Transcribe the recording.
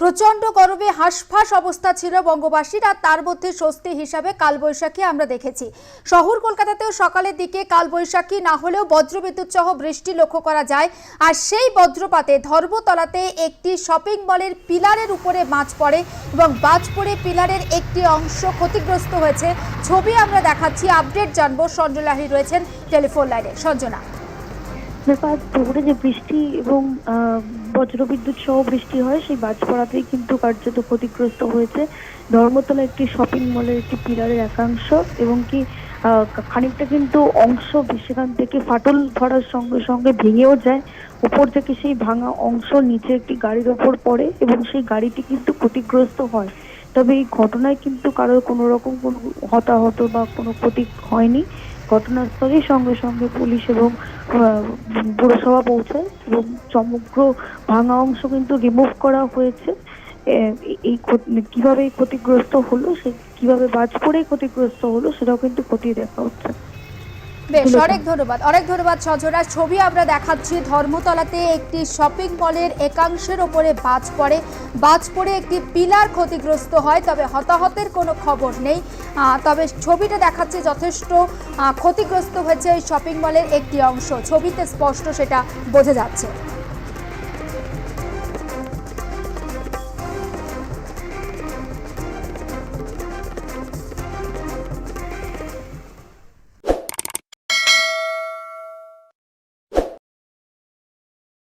প্রচণ্ড গরমে হাঁসফাঁস অবস্থা ছিল বঙ্গবাসীর আর তার মধ্যে স্বস্তি হিসাবে কালবৈশাখী আমরা দেখেছি। শহর কলকাতাতেও সকালের দিকে কালবৈশাখী না হলেও বজ্রবিদ্যুৎ সহ বৃষ্টি লক্ষ্য করা যায় আর সেই বজ্রপাতে ধর্মতলাতে একটি শপিং মলের পিলারের উপরে বাজ পড়ে এবং বাজ পড়ে পিলারের একটি অংশ ক্ষতিগ্রস্ত হয়েছে। ছবি আমরা দেখাচ্ছি, আপডেট জানব। সঞ্জলাহি রয়েছেন টেলিফোন লাইনে। সঞ্জনা। আজ দুপুরে যে বৃষ্টি এবং বজ্রবিদ্যুৎ সহ বৃষ্টি হয়, সেই বাজ পড়াতেই কিন্তু কার্যত ক্ষতিগ্রস্ত হয়েছে। ধর্মতলা একটি শপিং মলের একটি পিলারের একাংশ এবং কি, খানিকটা কিন্তু অংশ সেখান থেকে ফাটল ধরার সঙ্গে সঙ্গে ভেঙেও যায়। উপর থেকে সেই ভাঙা অংশ নিচে একটি গাড়ির ওপর পড়ে এবং সেই গাড়িটি কিন্তু ক্ষতিগ্রস্ত হয়। তবে এই ঘটনায় কিন্তু কারোর কোনো রকম কোনো হতাহত বা কোনো ক্ষতি হয়নি। ঘটনাস্থলেই সঙ্গে সঙ্গে পুলিশ এবং পুরসভা পৌঁছায় এবং সমগ্র ভাঙা অংশ কিন্তু রিমুভ করা হয়েছে। এই কীভাবে ক্ষতিগ্রস্ত হলো সে কীভাবে বাজ পড়ে ক্ষতিগ্রস্ত হলো সেটাও কিন্তু খতিয়ে দেখা হচ্ছে। বেশ অনেক ধন্যবাদ অনেক ধন্যবাদ সজনা ছবি আমরা দেখাচ্ছি ধর্মতলাতে একটি শপিং মলের একাংশের ওপরে বাজ পড়ে। বাজ পড়ে একটি পিলার ক্ষতিগ্রস্ত হয় তবে হতাহতের কোনো খবর নেই। তবে ছবিটা দেখাচ্ছে যথেষ্ট ক্ষতিগ্রস্ত হয়েছে শপিং মলের একটি অংশ। ছবিতে স্পষ্ট সেটা বোঝা যাচ্ছে।